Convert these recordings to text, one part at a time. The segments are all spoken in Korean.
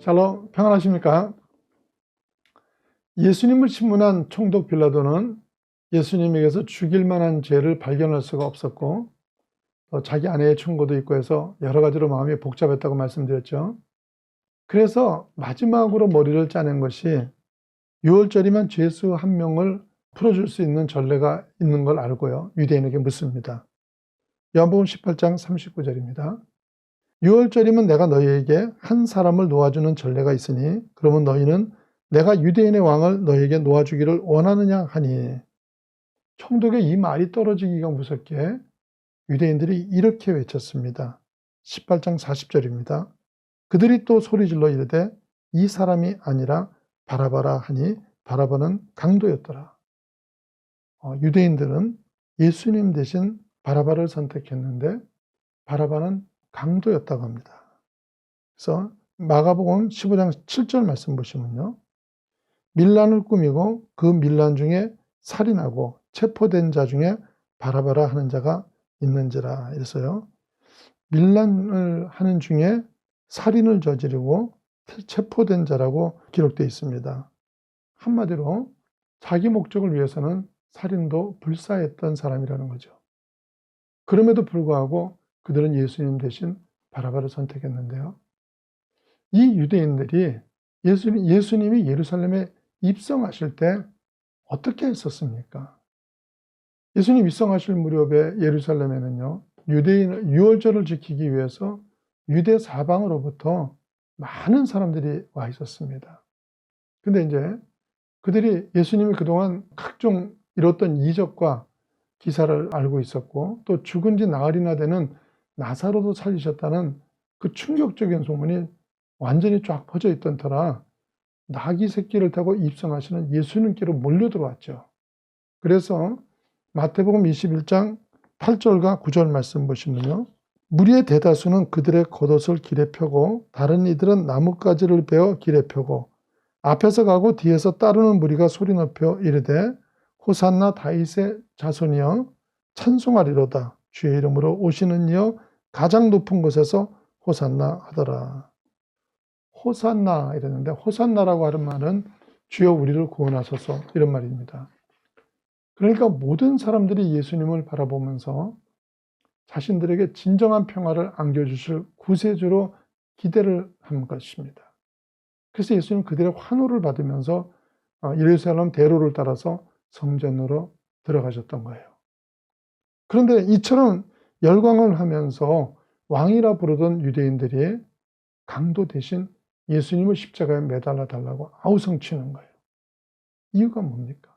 샬롬 평안하십니까? 예수님을 신문한 총독 빌라도는 예수님에게서 죽일 만한 죄를 발견할 수가 없었고 또 자기 아내의 충고도 있고 해서 여러 가지로 마음이 복잡했다고 말씀드렸죠. 그래서 마지막으로 머리를 짜낸 것이 6월절이면 죄수 한 명을 풀어줄 수 있는 전례가 있는 걸 알고요. 유대인에게 묻습니다. 요한복음 18장 39절입니다. 6월절이면 내가 너희에게 한 사람을 놓아주는 전례가 있으니 그러면 너희는 내가 유대인의 왕을 너희에게 놓아주기를 원하느냐 하니 총독의 이 말이 떨어지기가 무섭게 유대인들이 이렇게 외쳤습니다. 18장 40절입니다. 그들이 또 소리질러 이르되 이 사람이 아니라 바라바라 하니 바라바는 강도였더라. 어, 유대인들은 예수님 대신 바라바를 선택했는데 바라바는 강도였다고 합니다. 그래서 마가복음 15장 7절 말씀 보시면요. 밀란을 꾸미고 그 밀란 중에 살인하고 체포된 자 중에 바라바라 하는 자가 있는지라 이래서요. 밀란을 하는 중에 살인을 저지르고 체포된 자라고 기록되어 있습니다. 한마디로 자기 목적을 위해서는 살인도 불사했던 사람이라는 거죠. 그럼에도 불구하고 그들은 예수님 대신 바라바를 선택했는데요. 이 유대인들이 예수님, 예수님이 예루살렘에 입성하실 때 어떻게 했었습니까? 예수님 입성하실 무렵에 예루살렘에는요, 유대인, 유월절을 지키기 위해서 유대 사방으로부터 많은 사람들이 와 있었습니다. 근데 이제 그들이 예수님이 그동안 각종 이뤘던 이적과 기사를 알고 있었고 또 죽은 지 나흘이나 되는 나사로도 살리셨다는 그 충격적인 소문이 완전히 쫙 퍼져 있던 터라 나귀 새끼를 타고 입성하시는 예수님께로 몰려 들어왔죠. 그래서 마태복음 21장 8절과 9절 말씀 보시면요. 무리의 대다수는 그들의 겉옷을 길에 펴고 다른 이들은 나뭇가지를 베어 길에 펴고 앞에서 가고 뒤에서 따르는 무리가 소리 높여 이르되 호산나 다윗의 자손이여 찬송하리로다 주의 이름으로 오시는 이여 가장 높은 곳에서 호산나 하더라. 호산나 이랬는데 호산나라고 하는 말은 주여 우리를 구원하소서 이런 말입니다. 그러니까 모든 사람들이 예수님을 바라보면서 자신들에게 진정한 평화를 안겨주실 구세주로 기대를 한 것입니다. 그래서 예수님 그들의 환호를 받으면서 어, 예루살렘 대로를 따라서 성전으로 들어가셨던 거예요. 그런데 이처럼 열광을 하면서 왕이라 부르던 유대인들이 강도 대신 예수님을 십자가에 매달아 달라고 아우성치는 거예요. 이유가 뭡니까?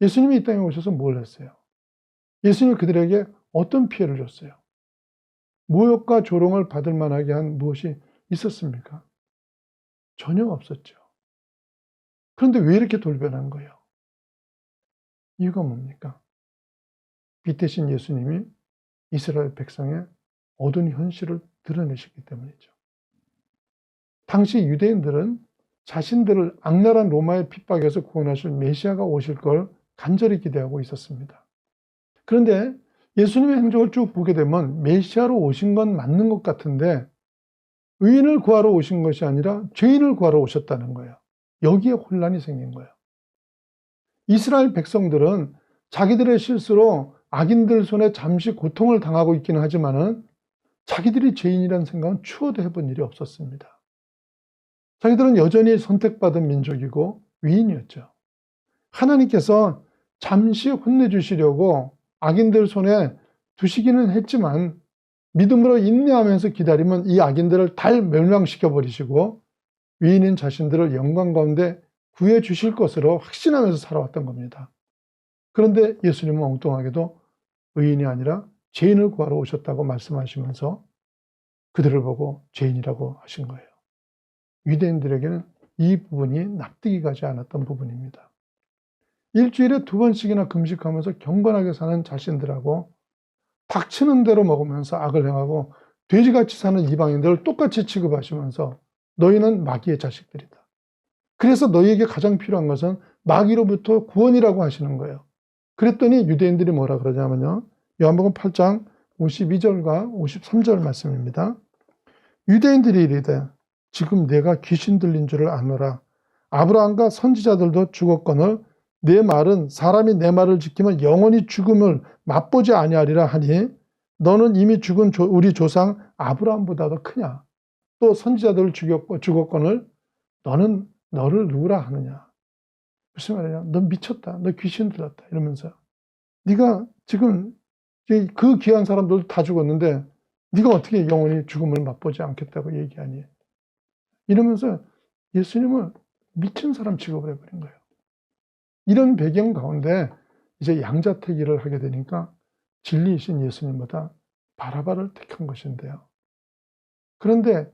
예수님이 이 땅에 오셔서 뭘 했어요? 예수님이 그들에게 어떤 피해를 줬어요? 모욕과 조롱을 받을 만하게 한 무엇이 있었습니까? 전혀 없었죠. 그런데 왜 이렇게 돌변한 거예요? 이유가 뭡니까? 빛 대신 예수님이 이스라엘 백성의 어두운 현실을 드러내셨기 때문이죠. 당시 유대인들은 자신들을 악랄한 로마의 핍박에서 구원하실 메시아가 오실 걸 간절히 기대하고 있었습니다. 그런데 예수님의 행적을 쭉 보게 되면 메시아로 오신 건 맞는 것 같은데 의인을 구하러 오신 것이 아니라 죄인을 구하러 오셨다는 거예요. 여기에 혼란이 생긴 거예요. 이스라엘 백성들은 자기들의 실수로 악인들 손에 잠시 고통을 당하고 있기는 하지만은 자기들이 죄인이라는 생각은 추워도 해본 일이 없었습니다. 자기들은 여전히 선택받은 민족이고 위인이었죠. 하나님께서 잠시 혼내주시려고 악인들 손에 두시기는 했지만 믿음으로 인내하면서 기다리면 이 악인들을 달 멸망시켜 버리시고 위인인 자신들을 영광 가운데 구해 주실 것으로 확신하면서 살아왔던 겁니다. 그런데 예수님은 엉뚱하게도 의인이 아니라 죄인을 구하러 오셨다고 말씀하시면서 그들을 보고 죄인이라고 하신 거예요. 유대인들에게는 이 부분이 납득이 가지 않았던 부분입니다. 일주일에 두 번씩이나 금식하면서 경건하게 사는 자신들하고 닥치는 대로 먹으면서 악을 행하고 돼지같이 사는 이방인들을 똑같이 취급하시면서 너희는 마귀의 자식들이다. 그래서 너희에게 가장 필요한 것은 마귀로부터 구원이라고 하시는 거예요. 그랬더니 유대인들이 뭐라 그러냐면요. 요한복음 8장 52절과 53절 말씀입니다. 유대인들이 이르되 지금 내가 귀신 들린 줄을 아노라. 아브라함과 선지자들도 죽었거늘 내 말은 사람이 내 말을 지키면 영원히 죽음을 맛보지 아니하리라 하니 너는 이미 죽은 조- 우리 조상 아브라함보다도 크냐? 또 선지자들을 죽였고 죽었거늘 너는 너를 누구라 하느냐? 무슨 말이냐? 너 미쳤다. 너 귀신 들렸다. 이러면서 네가 지금 이- 그 귀한 사람들 다 죽었는데 네가 어떻게 영원히 죽음을 맛보지 않겠다고 얘기하니? 이러면서 예수님을 미친 사람 취급을 해버린 거예요. 이런 배경 가운데 이제 양자택일을 하게 되니까 진리이신 예수님보다 바라바를 택한 것인데요. 그런데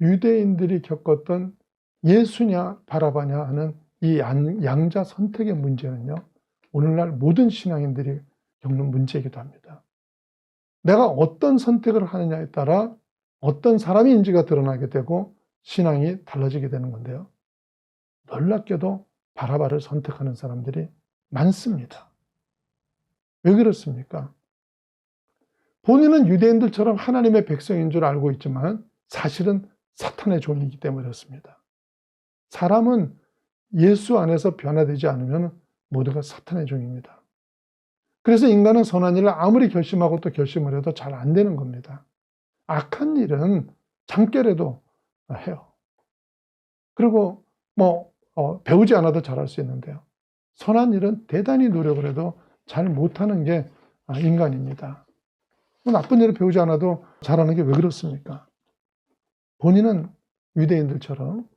유대인들이 겪었던 예수냐 바라바냐 하는 이 양- 양자 선택의 문제는요. 오늘날 모든 신앙인들이 겪는 문제이기도 합니다. 내가 어떤 선택을 하느냐에 따라 어떤 사람인지가 드러나게 되고 신앙이 달라지게 되는 건데요. 놀랍게도 바라바를 선택하는 사람들이 많습니다. 왜 그렇습니까? 본인은 유대인들처럼 하나님의 백성인 줄 알고 있지만 사실은 사탄의 종이기 때문에 그렇습니다. 사람은 예수 안에서 변화되지 않으면 모두가 사탄의 종입니다. 그래서 인간은 선한 일을 아무리 결심하고 또 결심을 해도 잘 안 되는 겁니다. 악한 일은 잠결에도 해요. 그리고 뭐 어, 배우지 않아도 잘할 수 있는데요. 선한 일은 대단히 노력을 해도 잘 못하는 게 아, 인간입니다. 뭐 나쁜 일을 배우지 않아도 잘하는 게 왜 그렇습니까? 본인은 유대인들처럼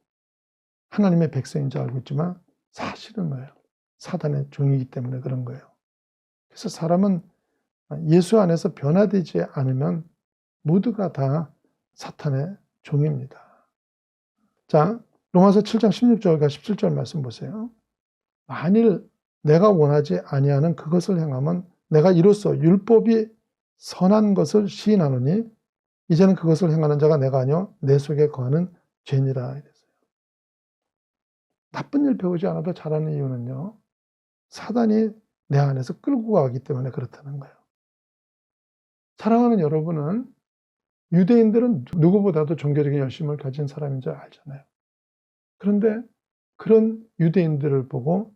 하나님의 백성인 줄 알고 있지만 사실은 뭐예요? 사단의 종이기 때문에 그런 거예요. 그래서 사람은 예수 안에서 변화되지 않으면 모두가 다 사탄의 종입니다. 자, 로마서 7장 16절과 17절 말씀 보세요. 만일 내가 원하지 아니하는 그것을 행하면 내가 이로써 율법이 선한 것을 시인하노니 이제는 그것을 행하는 자가 내가 아니요 내 속에 거하는 죄니라. 나쁜 일 배우지 않아도 잘하는 이유는요. 사단이 내 안에서 끌고 가기 때문에 그렇다는 거예요. 사랑하는 여러분은 유대인들은 누구보다도 종교적인 열심을 가진 사람인 줄 알잖아요. 그런데 그런 유대인들을 보고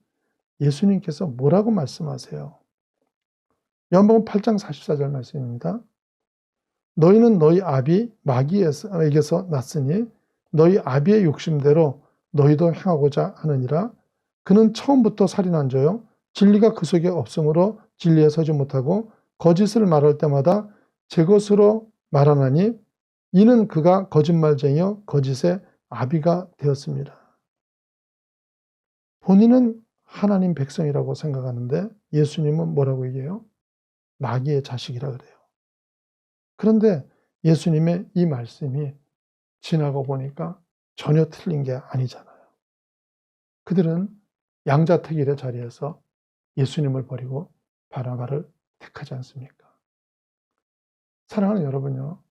예수님께서 뭐라고 말씀하세요? 요한복음 8장 44절 말씀입니다. 너희는 너희 아비 마귀에게서 났으니 너희 아비의 욕심대로 너희도 행하고자 하느니라. 그는 처음부터 살인한 자요. 진리가 그 속에 없으므로 진리에 서지 못하고 거짓을 말할 때마다 제 것으로 말하나니 이는 그가 거짓말쟁이요 거짓의 아비가 되었습니다. 본인은 하나님 백성이라고 생각하는데 예수님은 뭐라고 얘기해요? 마귀의 자식이라 그래요. 그런데 예수님의 이 말씀이 지나고 보니까 전혀 틀린 게 아니잖아요. 그들은 양자택일의 자리에서 예수님을 버리고 바나바를 택하지 않습니까? 사랑하는 여러분요.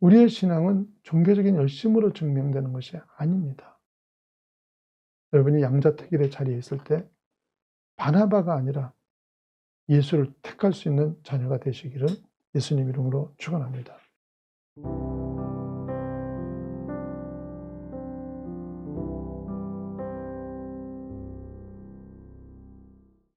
우리의 신앙은 종교적인 열심으로 증명되는 것이 아닙니다. 여러분이 양자택일의 자리에 있을 때 바나바가 아니라 예수를 택할 수 있는 자녀가 되시기를 예수님 이름으로 축원합니다.